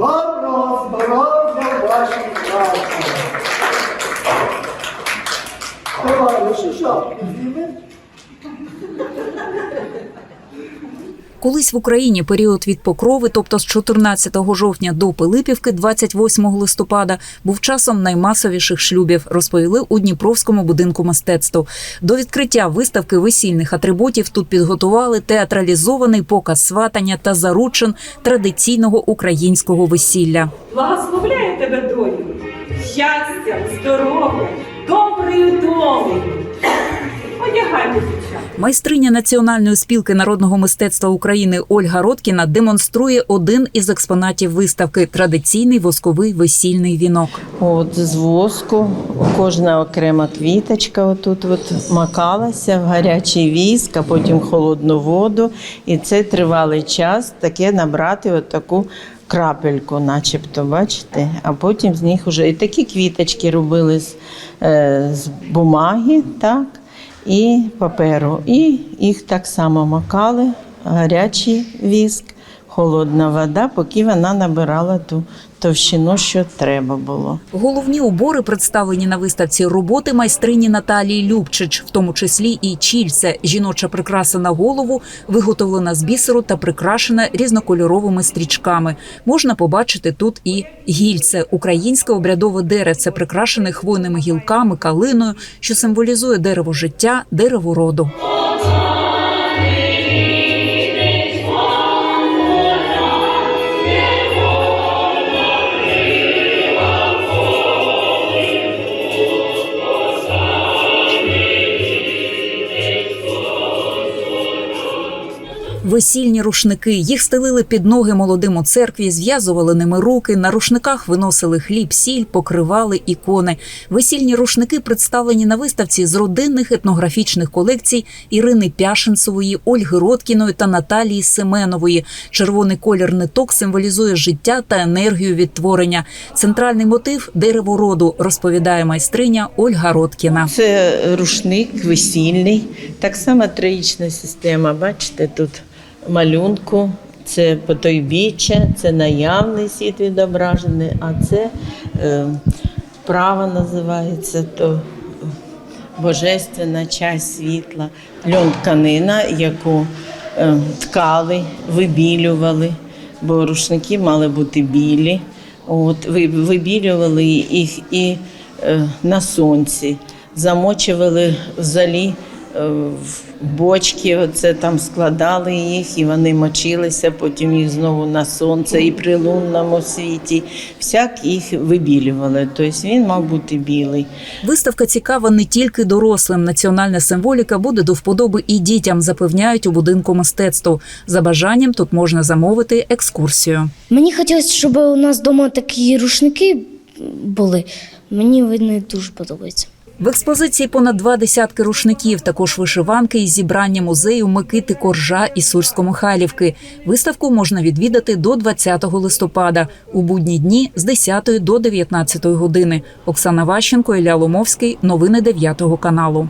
Доброго здоров'я вашій праці. Товариші, шапки знімете? Колись в Україні період від Покрови, тобто з 14 жовтня до Пилипівки, 28 листопада, був часом наймасовіших шлюбів, розповіли у Дніпровському будинку мистецтв. До відкриття виставки весільних атрибутів тут підготували театралізований показ сватання та заручин традиційного українського весілля. Благословляю тебе, доню, щастям, здоров'ям, доброю долею. Майстриня Національної спілки народного мистецтва України Ольга Роткіна демонструє один із експонатів виставки традиційний восковий весільний вінок. От з воску кожна окрема квіточка отут от макалася в гарячий віск, а потім холодну воду. І це тривалий час таке набрати от таку крапельку, начебто, бачите? А потім з них вже і такі квіточки робили з, е, з бумаги, так, і паперу. І їх так само макали, гарячий віск, холодна вода, поки вона набирала ту товщину, що треба було. Головні убори представлені на виставці роботи майстрині Наталії Любчич, в тому числі і чільце, жіноча прикраса на голову, виготовлена з бісеру та прикрашена різнокольоровими стрічками. Можна побачити тут і гільце, українське обрядове деревце, прикрашене хвойними гілками, калиною, що символізує дерево життя, дерево роду. Весільні рушники їх стелили під ноги молодим у церкві, зв'язували ними руки. На рушниках виносили хліб, сіль, покривали ікони. Весільні рушники представлені на виставці з родинних етнографічних колекцій Ірини Пяшинцевої, Ольги Роткіної та Наталії Семенової. Червоний колір ниток символізує життя та енергію відтворення. Центральний мотив дерево роду, розповідає майстриня Ольга Роткіна. Це рушник весільний, так само троїчна система. Бачите, тут малюнку, це потойбіччя, це наявний світ відображений, а це е, право називається то божественна часть світла, льон тканина, яку е, ткали, вибілювали, бо рушники мали бути білі. От, вибілювали їх і е, на сонці, замочували в залі в бочки, оце там складали їх, і вони мочилися, потім їх знову на сонце і при лунному світі. Всяк їх вибілювали. Тобто він мав бути білий. Виставка цікава не тільки дорослим. Національна символіка буде до вподоби і дітям, запевняють у будинку мистецтв. За бажанням тут можна замовити екскурсію. Мені хотілося, щоб у нас вдома такі рушники були. Мені вони дуже подобаються. В експозиції понад два десятки рушників, також вишиванки і зібрання музею Микити Коржа і Сурсько-Михайлівки. Виставку можна відвідати до 20 листопада у будні дні з 10 до 19 години. Оксана Ващенко, Ілля Ломовський. Новини 9 каналу.